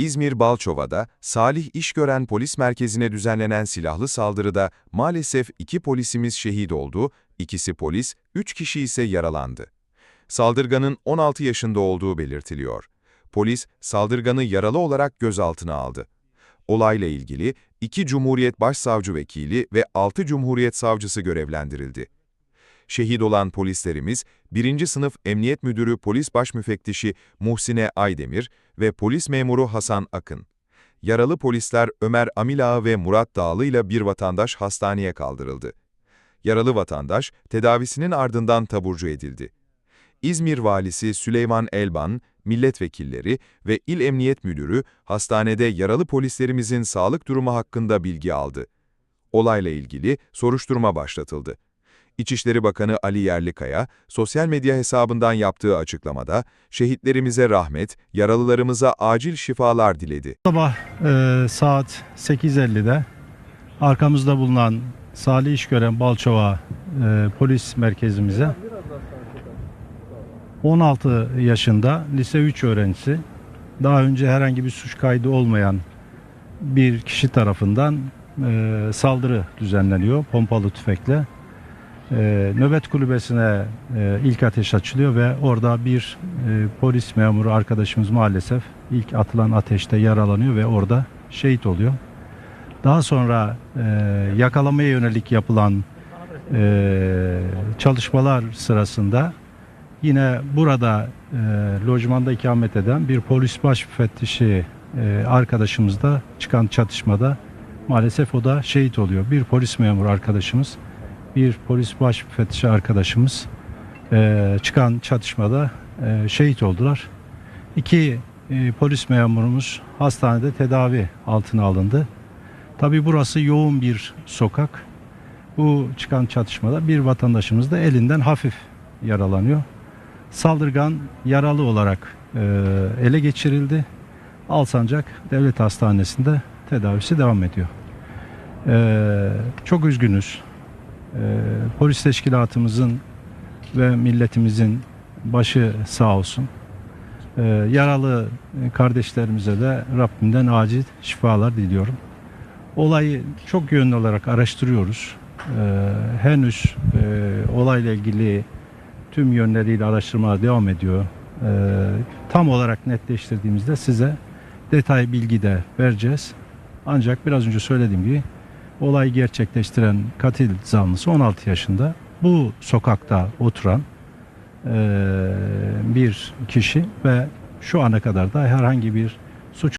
İzmir Balçova'da Salih İşgören Polis Merkezi'ne düzenlenen silahlı saldırıda maalesef iki polisimiz şehit oldu, ikisi polis, üç kişi ise yaralandı. Saldırganın 16 yaşında olduğu belirtiliyor. Polis, saldırganı yaralı olarak gözaltına aldı. Olayla ilgili iki Cumhuriyet Başsavcı Vekili ve 6 Cumhuriyet Savcısı görevlendirildi. Şehit olan polislerimiz, 1. Sınıf Emniyet Müdürü Polis Başmüfettişi Muhsine Aydemir ve polis memuru Hasan Akın. Yaralı polisler Ömer Amilağı ve Murat Dağlı ile bir vatandaş hastaneye kaldırıldı. Yaralı vatandaş tedavisinin ardından taburcu edildi. İzmir Valisi Süleyman Elban, milletvekilleri ve İl Emniyet Müdürü hastanede yaralı polislerimizin sağlık durumu hakkında bilgi aldı. Olayla ilgili soruşturma başlatıldı. İçişleri Bakanı Ali Yerlikaya, sosyal medya hesabından yaptığı açıklamada, şehitlerimize rahmet, yaralılarımıza acil şifalar diledi. Sabah e, saat 8.50'de arkamızda bulunan Salih İşgören Balçova e, polis merkezimize 16 yaşında lise 3 öğrencisi daha önce herhangi bir suç kaydı olmayan bir kişi tarafından e, saldırı düzenleniyor pompalı tüfekle. E, nöbet kulübesine e, ilk ateş açılıyor ve orada bir e, polis memuru arkadaşımız maalesef ilk atılan ateşte yaralanıyor ve orada şehit oluyor. Daha sonra e, yakalamaya yönelik yapılan e, çalışmalar sırasında yine burada e, lojmanda ikamet eden bir polis baş müfettişi e, arkadaşımız da çıkan çatışmada maalesef o da şehit oluyor. Bir polis memuru arkadaşımız bir polis baş müfettişi arkadaşımız e, çıkan çatışmada e, şehit oldular. İki e, polis memurumuz hastanede tedavi altına alındı. Tabi burası yoğun bir sokak. Bu çıkan çatışmada bir vatandaşımız da elinden hafif yaralanıyor. Saldırgan yaralı olarak e, ele geçirildi. Alsancak Devlet Hastanesi'nde tedavisi devam ediyor. E, çok üzgünüz. E, polis teşkilatımızın ve milletimizin başı sağ olsun. E, yaralı kardeşlerimize de Rabbimden acil şifalar diliyorum. Olayı çok yönlü olarak araştırıyoruz. E, henüz e, olayla ilgili tüm yönleriyle araştırmalar devam ediyor. Tam olarak netleştirdiğimizde size detay bilgi de vereceğiz. Ancak biraz önce söylediğim gibi olayı gerçekleştiren katil zanlısı 16 yaşında. Bu sokakta oturan e, bir kişi ve şu ana kadar da herhangi bir